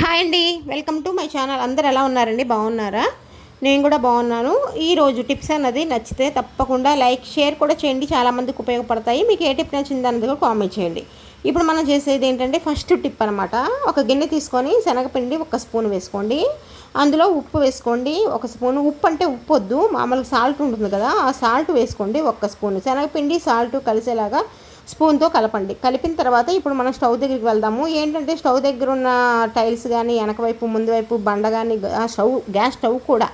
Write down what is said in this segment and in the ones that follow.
Hi అండి welcome to my channel. అందరు ఎలా ఉన్నారండి? బాగున్నారా? నేను కూడా బాగున్నాను. ఈరోజు టిప్స్ అన్నది నచ్చితే తప్పకుండా లైక్ షేర్ కూడా చేయండి. చాలామందికి ఉపయోగపడతాయి. మీకు ఏ టిప్ నచ్చింది అన్నది కూడా కామెంట్ చేయండి. ఇప్పుడు మనం చేసేది ఏంటంటే ఫస్ట్ టిప్ అనమాట ఒక గిన్నె తీసుకొని శనగపిండి ఒక స్పూన్ వేసుకోండి. అందులో ఉప్పు వేసుకోండి. ఒక స్పూన్ ఉప్పు అంటే ఉప్పు వద్దు. మామూలుగా సాల్ట్ ఉంటుంది కదా ఆ సాల్ట్ వేసుకోండి ఒక్క స్పూన్. శనగపిండి సాల్ట్ కలిసేలాగా స్పూన్తో కలపండి. కలిపిన తర్వాత ఇప్పుడు మనం స్టవ్ దగ్గరికి వెళ్దాము. ఏంటంటే స్టవ్ దగ్గర ఉన్న టైల్స్ కానీ వెనక వైపు ముందు వైపు బండ కానీ స్టవ్ గ్యాస్ స్టవ్ కూడా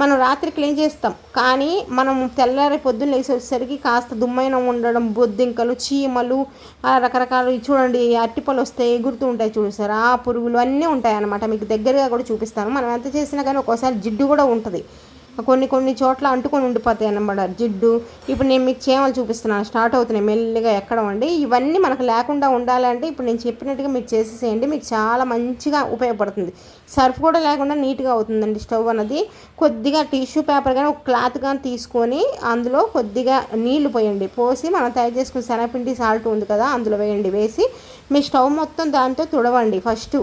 మనం రాత్రి క్లీన్ చేస్తాం. కానీ మనం తెల్లారి పొద్దున్న లేచి వచ్చేసరికి కాస్త దుమ్మైన ఉండడం బొద్దింకలు చీమలు రకరకాలు చూడండి అట్టిపలు వస్తాయి ఎగురుతూ ఉంటాయి చూసారు? ఆ పురుగులు అన్నీ ఉంటాయి అన్నమాట మీకు దగ్గరగా కూడా చూపిస్తాను. మనం ఎంత చేసినా కానీ ఒక్కోసారి జిడ్డు కూడా ఉంటుంది. కొన్ని కొన్ని చోట్ల అంటుకొని ఉండిపోతాయి అన్నమాట. జిడ్డు. ఇప్పుడు నేను మీకు చేమలు చూపిస్తున్నాను. స్టార్ట్ అవుతున్నాయి మెల్లిగా ఎక్కడం అండి. ఇవన్నీ మనకు లేకుండా ఉండాలంటే ఇప్పుడు నేను చెప్పినట్టుగా మీరు చేసేసేయండి. మీకు చాలా మంచిగా ఉపయోగపడుతుంది. సర్ఫ్ కూడా లేకుండా నీట్గా అవుతుందండి స్టవ్ అన్నది. కొద్దిగా టిష్యూ పేపర్ కానీ ఒక క్లాత్ కానీ తీసుకొని అందులో కొద్దిగా నీళ్ళు పోయండి. పోసి మనం తయారు చేసుకున్న శనగపిండి సాల్ట్ ఉంది కదా అందులో వేయండి. వేసి మీ స్టవ్ మొత్తం దాంతో తుడవండి ఫస్ట్.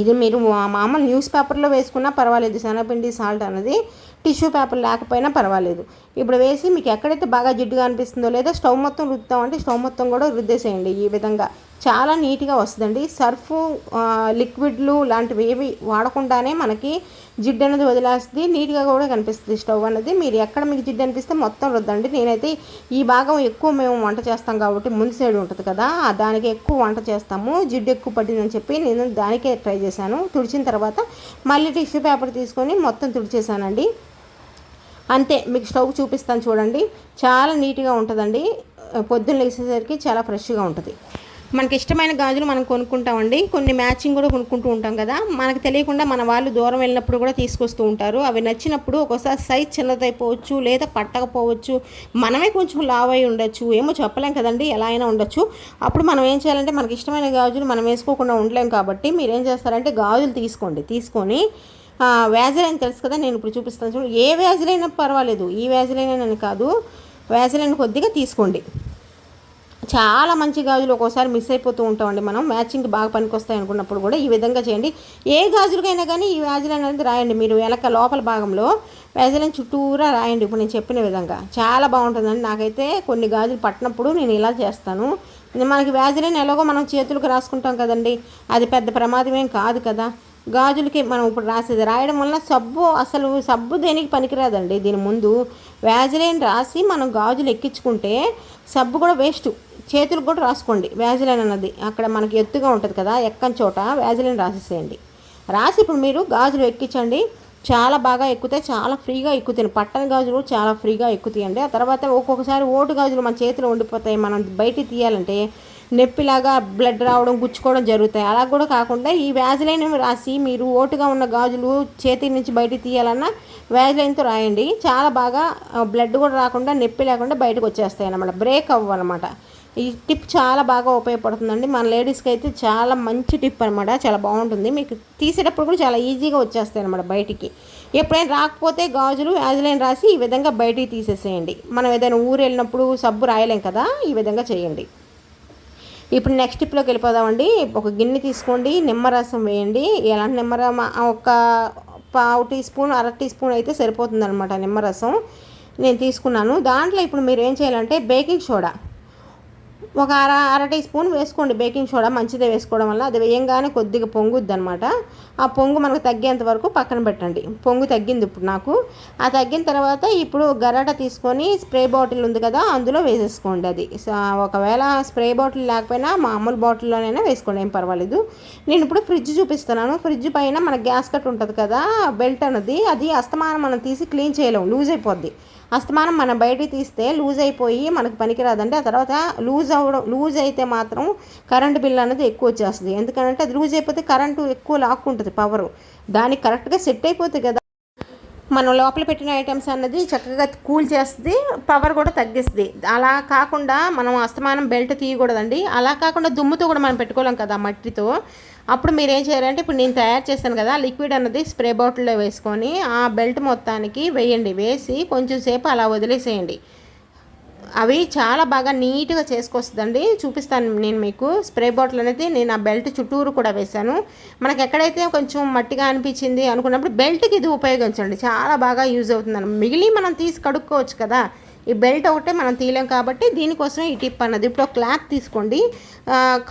ఇది మీరు మామూలు న్యూస్ పేపర్లో వేసుకున్నా పర్వాలేదు. శనగపిండి సాల్ట్ అనేది టిష్యూ పేపర్ లేకపోయినా పర్వాలేదు. ఇప్పుడు వేసి మీకు ఎక్కడైతే బాగా జిడ్డుగా అనిపిస్తుందో లేదా స్టవ్ మొత్తం రుద్దామంటే స్టవ్ మొత్తం కూడా రుద్దేసేయండి ఈ విధంగా. చాలా నీట్గా వస్తుందండి. సర్ఫ్ లిక్విడ్లు లాంటివి ఏవి వాడకుండానే మనకి జిడ్డు అనేది వదిలేస్తుంది. నీట్గా కూడా కనిపిస్తుంది స్టవ్ అనేది మీరు ఎక్కడ మీకు జిడ్డు అనిపిస్తే మొత్తం రుద్దండి. నేనైతే ఈ భాగం ఎక్కువ మేము వంట చేస్తాం కాబట్టి ముందు సైడ్ ఉంటుంది కదా దానికి ఎక్కువ వంట చేస్తాము. జిడ్డు ఎక్కువ పట్టిందని చెప్పి నేను దానికే ట్రై చేశాను. తుడిచిన తర్వాత మళ్ళీ టిష్యూ పేపర్ తీసుకొని మొత్తం తుడిచేసానండి అంతే మీకు స్టవ్ చూపిస్తాను చూడండి. చాలా నీట్గా ఉంటుందండి. పొద్దున్న లేచేసరికి చాలా ఫ్రెష్గా ఉంటుంది. మనకి ఇష్టమైన గాజులు మనం కొనుక్కుంటామండి. కొన్ని మ్యాచింగ్ కూడా కొనుక్కుంటూ ఉంటాం కదా. మనకు తెలియకుండా మన వాళ్ళు దూరం వెళ్ళినప్పుడు కూడా తీసుకొస్తూ ఉంటారు. అవి నచ్చినప్పుడు ఒక్కోసారి సైజ్ చిన్నదైపోవచ్చు లేదా పట్టకపోవచ్చు మనమే కొంచెం లావ్ అయి ఉండొచ్చు. ఏమో చెప్పలేం కదండి ఎలా అయినా ఉండొచ్చు. అప్పుడు మనం ఏం చేయాలంటే మనకి ఇష్టమైన గాజులు మనం వేసుకోకుండా ఉండలేం కాబట్టి మీరు ఏం చేస్తారంటే గాజులు తీసుకోండి. తీసుకొని వ్యాజిలైన్ తెలుసు కదా నేను ఇప్పుడు చూపిస్తాను చూడండి. ఏ వ్యాజిలైనా పర్వాలేదు. ఈ వ్యాజిలైన్ అని కాదు. వ్యాజిలైన్ కొద్దిగా తీసుకోండి. చాలా మంచి గాజులు ఒక్కోసారి మిస్ అయిపోతూ ఉంటామండి మనం. మ్యాచింగ్ బాగా పనికొస్తాయి అనుకున్నప్పుడు కూడా ఈ విధంగా చేయండి. ఏ గాజులకైనా కానీ ఈ వ్యాజిలైన్ అనేది రాయండి. మీరు వెనక లోపల భాగంలో వ్యాజిలైన్ చుట్టూరా రాయండి. ఇప్పుడు నేను చెప్పిన విధంగా చాలా బాగుంటుందండి. నాకైతే కొన్ని గాజులు పట్టినప్పుడు నేను ఇలా చేస్తాను. మనకి వ్యాజిలైన్ ఎలాగో మనం చేతులకు రాసుకుంటాం కదండి. అది పెద్ద ప్రమాదమేం కాదు కదా. గాజులకి మనం ఇప్పుడు రాసేది రాయడం వల్ల సబ్బు అసలు సబ్బు దేనికి పనికిరాదండి. దీని ముందు వ్యాజిలైన్ రాసి మనం గాజులు ఎక్కించుకుంటే సబ్బు కూడా వేస్ట్. చేతులకు కూడా రాసుకోండి. వ్యాజిలైన్ అన్నది. అక్కడ మనకి ఎత్తుగా ఉంటుంది కదా ఎక్కని చోట వ్యాజిలైన్ రాసేసేయండి. రాసి ఇప్పుడు మీరు గాజులు ఎక్కించండి. చాలా బాగా ఎక్కుతే చాలా ఫ్రీగా ఎక్కుతాయి పట్టణ గాజులు చాలా ఫ్రీగా ఎక్కుతాయండి. ఆ తర్వాత ఒక్కొక్కసారి ఓటు గాజులు మన చేతిలో ఉండిపోతాయి. మనం బయటికి తీయాలంటే నొప్పిలాగా బ్లడ్ రావడం గుచ్చుకోవడం జరుగుతాయి. అలా కూడా కాకుండా ఈ వ్యాజిలైన్ రాసి మీరు ఓటుగా ఉన్న గాజులు చేతి నుంచి బయటికి తీయాలన్నా వ్యాజిలైన్తో రాయండి. చాలా బాగా బ్లడ్ కూడా రాకుండా నొప్పి లేకుండా బయటకు వచ్చేస్తాయి అన్నమాట బ్రేక్ అవ్వనమాట ఈ టిప్ చాలా బాగా ఉపయోగపడుతుందండి. మన లేడీస్కి అయితే చాలా మంచి టిప్ అనమాట చాలా బాగుంటుంది. మీకు తీసేటప్పుడు కూడా చాలా ఈజీగా వచ్చేస్తాయి అనమాట బయటికి. ఎప్పుడైనా రాకపోతే గాజులు యాజులైన్ రాసి ఈ విధంగా బయటికి తీసేసేయండి. మనం ఏదైనా ఊరు వెళ్ళినప్పుడు సబ్బు రాయలేం కదా ఈ విధంగా చేయండి. ఇప్పుడు నెక్స్ట్ టిప్లోకి వెళ్ళిపోదామండి. ఒక గిన్నె తీసుకోండి. నిమ్మరసం వేయండి. ఎలాంటి నిమ్మరం ఒక పావు టీ స్పూన్ అర టీ స్పూన్ అయితే సరిపోతుంది అనమాట నిమ్మరసం. నేను తీసుకున్నాను. దాంట్లో ఇప్పుడు మీరు ఏం చేయాలంటే బేకింగ్ సోడా ఒక అర అర టీ స్పూన్ వేసుకోండి. బేకింగ్ సోడా మంచిదే వేసుకోవడం వల్ల. అది వేయంగానే కొద్దిగా పొంగుద్ది అనమాట ఆ పొంగు మనకు తగ్గేంత వరకు పక్కన పెట్టండి. పొంగు తగ్గింది ఇప్పుడు నాకు. ఆ తగ్గిన తర్వాత ఇప్పుడు గరాట తీసుకొని స్ప్రే బాటిల్ ఉంది కదా అందులో వేసేసుకోండి అది. ఒకవేళ స్ప్రే బాటిల్ లేకపోయినా మామూలు బాటిల్లోనైనా వేసుకోండి ఏం పర్వాలేదు. నేను ఇప్పుడు ఫ్రిడ్జ్ చూపిస్తున్నాను. ఫ్రిడ్జ్ పైన మన గ్యాస్ కట్ ఉంటుంది కదా బెల్ట్ అన్నది అది అస్తమానం మనం తీసి క్లీన్ చేయలేము లూజ్ అయిపోద్ది. అస్తమానం మనం బయటికి తీస్తే లూజ్ అయిపోయి మనకు పనికిరాదండి ఆ తర్వాత లూజ్ అవ్వడం లూజ్ అయితే మాత్రం కరెంట్ బిల్ అనేది ఎక్కువ వచ్చేస్తుంది. ఎందుకంటే అది లూజ్ అయిపోతే కరెంటు ఎక్కువ లాక్కుంటుంది పవరు. దానికి కరెక్ట్గా సెట్ అయిపోతుంది కదా మనం లోపల పెట్టిన ఐటమ్స్ అన్నది చక్కగా కూల్ చేస్తుంది పవర్ కూడా తగ్గిస్తుంది. అలా కాకుండా మనం అస్తమానం బెల్ట్ తీయకూడదండి. అలా కాకుండా దుమ్ముతో కూడా మనం పెట్టుకోలేం కదా మట్టితో. అప్పుడు మీరు ఏం చేయాలంటే ఇప్పుడు నేను తయారు చేశాను కదా లిక్విడ్ అన్నది స్ప్రే బాటిల్లో వేసుకొని ఆ బెల్ట్ మొత్తానికి వేయండి. వేసి కొంచెం సేపు అలా వదిలేసేయండి. అవి చాలా బాగా నీట్గా చేసుకొస్తుందండి. చూపిస్తాను నేను మీకు. స్ప్రే బాటిల్ అనేది నేను ఆ బెల్ట్ చుట్టూరు కూడా వేశాను. మనకు ఎక్కడైతే కొంచెం మట్టిగా అనిపించింది అనుకున్నప్పుడు బెల్ట్కి ఇది ఉపయోగించండి. చాలా బాగా యూజ్ అవుతుంది మిగిలి మనం తీసి కడుక్కోవచ్చు కదా. ఈ బెల్ట్ ఒకటే మనం తీయలేం కాబట్టి దీనికోసం ఈ టిప్ అన్నది. ఇప్పుడు క్లాత్ తీసుకోండి.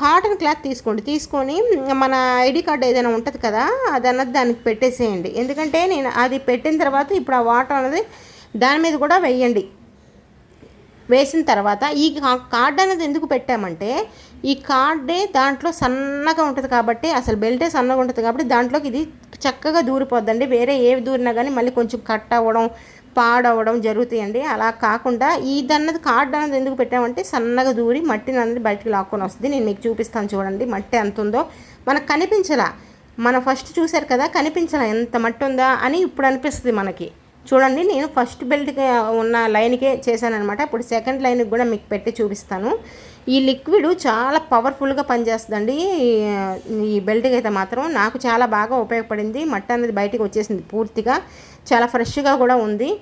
కాటన్ క్లాత్ తీసుకోండి. తీసుకొని మన ఐడి కార్డ్ ఏదైనా ఉంటుంది కదా అది అన్నది దానికి పెట్టేసేయండి. ఎందుకంటే నేను అది పెట్టిన తర్వాత ఇప్పుడు ఆ వాటర్ అనేది దాని మీద కూడా వేయండి. వేసిన తర్వాత ఈ కార్డ్ అనేది ఎందుకు పెట్టామంటే ఈ కార్డే దాంట్లో సన్నగా ఉంటుంది కాబట్టి అసలు బెల్టే సన్నగా ఉంటుంది కాబట్టి దాంట్లోకి ఇది చక్కగా దూరిపోద్దండి. వేరే ఏవి దూరినా కానీ మళ్ళీ కొంచెం కట్ అవ్వడం పాడవడం జరుగుతాయండి. అలా కాకుండా ఇదన్నది కార్డ్ అన్నది ఎందుకు పెట్టామంటే సన్నగా దూరి మట్టిని అన్నది బయటికి లాక్కొని వస్తుంది. నేను మీకు చూపిస్తాను చూడండి మట్టి ఎంత ఉందో. మనకు కనిపించలా. మనం ఫస్ట్ చూశారు కదా కనిపించలా ఎంత మట్టి ఉందా అని ఇప్పుడు అనిపిస్తుంది మనకి. చూడండి నేను ఫస్ట్ బెల్ట్కి ఉన్న లైన్కే చేశానమాట ఇప్పుడు సెకండ్ లైన్కి కూడా మీకు పెట్టి చూపిస్తాను. ఈ లిక్విడ్ చాలా పవర్ఫుల్గా పనిచేస్తుందండి. ఈ- ఈ బెల్ట్కి అయితే మాత్రం నాకు చాలా బాగా ఉపయోగపడింది. మట్ట అనేది బయటికి వచ్చేసింది పూర్తిగా. చాలా ఫ్రెష్గా కూడా ఉంది.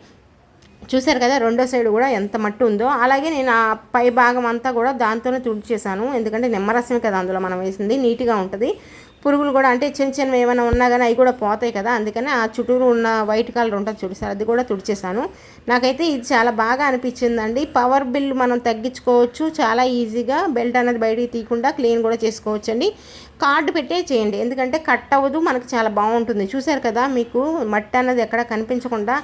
చూశారు కదా రెండో సైడ్ కూడా ఎంత మట్టి ఉందో. అలాగే నేను ఆ పై భాగం అంతా కూడా దాంతోనే తుడిచేసాను ఎందుకంటే నిమ్మరసమే కదా అందులో మనం వేసింది. నీట్గా ఉంటుంది. పురుగులు కూడా అంటే చిన్న చిన్నవి ఏమైనా ఉన్నా కానీ అవి కూడా పోతాయి కదా. అందుకని ఆ చుట్టూరు ఉన్న వైట్ కలర్ ఉంటుంది చూసారు అది కూడా తుడిచేసాను. నాకైతే ఇది చాలా బాగా అనిపించిందండి. పవర్ బిల్ మనం తగ్గించుకోవచ్చు. చాలా ఈజీగా బెల్ట్ అనేది బయటికి తీయకుండా క్లీన్ కూడా చేసుకోవచ్చు అండి కార్డు పెట్టే చేయండి. ఎందుకంటే కట్ అవ్వదు మనకు చాలా బాగుంటుంది. చూశారు కదా మీకు మట్టి అనేది ఎక్కడ కనిపించకుండా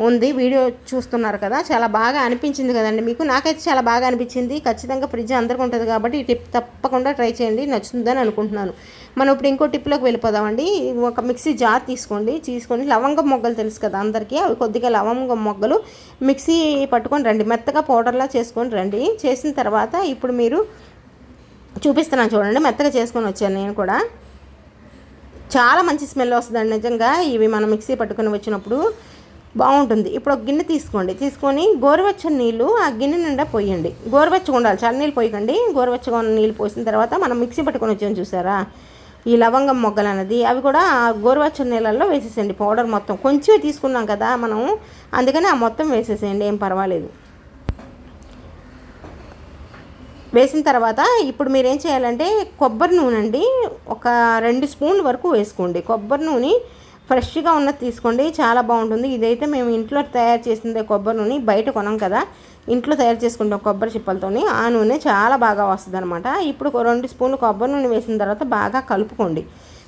ఉంది. వీడియో చూస్తున్నారు కదా. చాలా బాగా అనిపించింది కదండి మీకు. నాకైతే చాలా బాగా అనిపించింది. ఖచ్చితంగా ఫ్రిడ్జ్ అందరికి ఉంటుంది కాబట్టి ఈ టిప్ తప్పకుండా ట్రై చేయండి. నచ్చుతుందని అనుకుంటున్నాను. మనం ఇప్పుడు ఇంకో టిప్లోకి వెళ్ళిపోదామండి. ఒక మిక్సీ జార్ తీసుకోండి. తీసుకొని లవంగం మొగ్గలు తెలుసు కదా అందరికీ. అవి కొద్దిగా లవంగం మొగ్గలు మిక్సీ పట్టుకొని రండి. మెత్తగా పౌడర్లా చేసుకొని రండి. చేసిన తర్వాత ఇప్పుడు మీరు చూపిస్తున్నాను చూడండి. మెత్తగా చేసుకొని వచ్చాను నేను కూడా. చాలా మంచి స్మెల్ వస్తుందండి. నిజంగా ఇవి మనం మిక్సీ పట్టుకొని వచ్చినప్పుడు బాగుంటుంది. ఇప్పుడు ఒక గిన్నె తీసుకోండి. తీసుకొని గోరువెచ్చని నీళ్ళు ఆ గిన్నె నిండా పోయండి. గోరువెచ్చగా ఉండాలి. చల్ల నీళ్ళు పోయకండి. గోరువెచ్చగా ఉన్న నీళ్ళు పోసిన తర్వాత మనం మిక్సీ పట్టుకొని వచ్చాము చూసారా? ఈ లవంగం మొగ్గలు అనేది అవి కూడా ఆ గోరువెచ్చని నీళ్ళల్లో వేసేసేయండి. పౌడర్ మొత్తం కొంచెమే తీసుకున్నాం కదా మనం. అందుకని ఆ మొత్తం వేసేసేయండి. ఏం పర్వాలేదు. వేసిన తర్వాత ఇప్పుడు మీరు ఏం చేయాలంటే కొబ్బరి నూనె అండి ఒక రెండు స్పూన్ల వరకు వేసుకోండి. కొబ్బరి నూనె ఫ్రెష్గా ఉన్నది తీసుకోండి చాలా బాగుంటుంది. ఇదైతే మేము ఇంట్లో తయారు చేసిందే కొబ్బరి నూనె బయట కొనం కదా. ఇంట్లో తయారు చేసుకుంటాం కొబ్బరి చిప్పలతోని. ఆ నూనె చాలా బాగా వస్తుంది అనమాట ఇప్పుడు రెండు స్పూన్లు కొబ్బరి నూనె వేసిన తర్వాత బాగా కలుపుకోండి.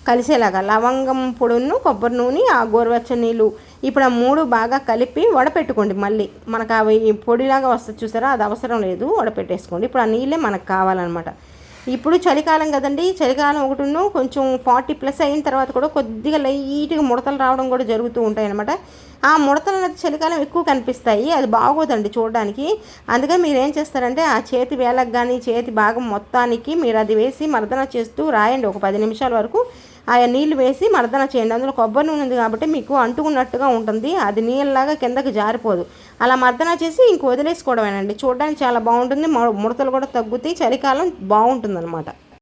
కలిసేలాగా లవంగం పొడును కొబ్బరి నూనె ఆ గోరువెచ్చని నీళ్ళు ఇప్పుడు ఆ మూడు బాగా కలిపి వడపెట్టుకోండి మళ్ళీ. మనకు అవి పొడిలాగా వస్తుంది చూసారా? అది అవసరం లేదు వడపెట్టేసుకోండి. ఇప్పుడు ఆ నీళ్ళే మనకు కావాలన్నమాట. ఇప్పుడు చలికాలం కదండి. చలికాలం ఒకటిను కొంచెం ఫార్టీ ప్లస్ అయిన తర్వాత కూడా కొద్దిగా లైట్గా ముడతలు రావడం కూడా జరుగుతూ ఉంటాయి అనమాట ఆ ముడతలు అనేది చలికాలం ఎక్కువ కనిపిస్తాయి. అది బాగోదండి చూడడానికి. అందుకని మీరు ఏం చేస్తారంటే ఆ చేతి వేలకు కానీ చేతి భాగం మొత్తానికి మీరు అది వేసి మర్దన చేస్తూ రాయండి. ఒక పది నిమిషాల వరకు ఆ నీళ్ళు వేసి మర్దన చేయండి. అందులో కొబ్బరి నూనె ఉంది కాబట్టి మీకు అంటుకున్నట్టుగా ఉంటుంది. అది నీళ్ళలాగా కిందకి జారిపోదు. అలా మర్దన చేసి ఇంక వదిలేసుకోవడమేనండి. చూడడానికి చాలా బాగుంటుంది. ముడతలు కూడా తగ్గుతాయి. చలికాలం బాగుంటుంది అనమాట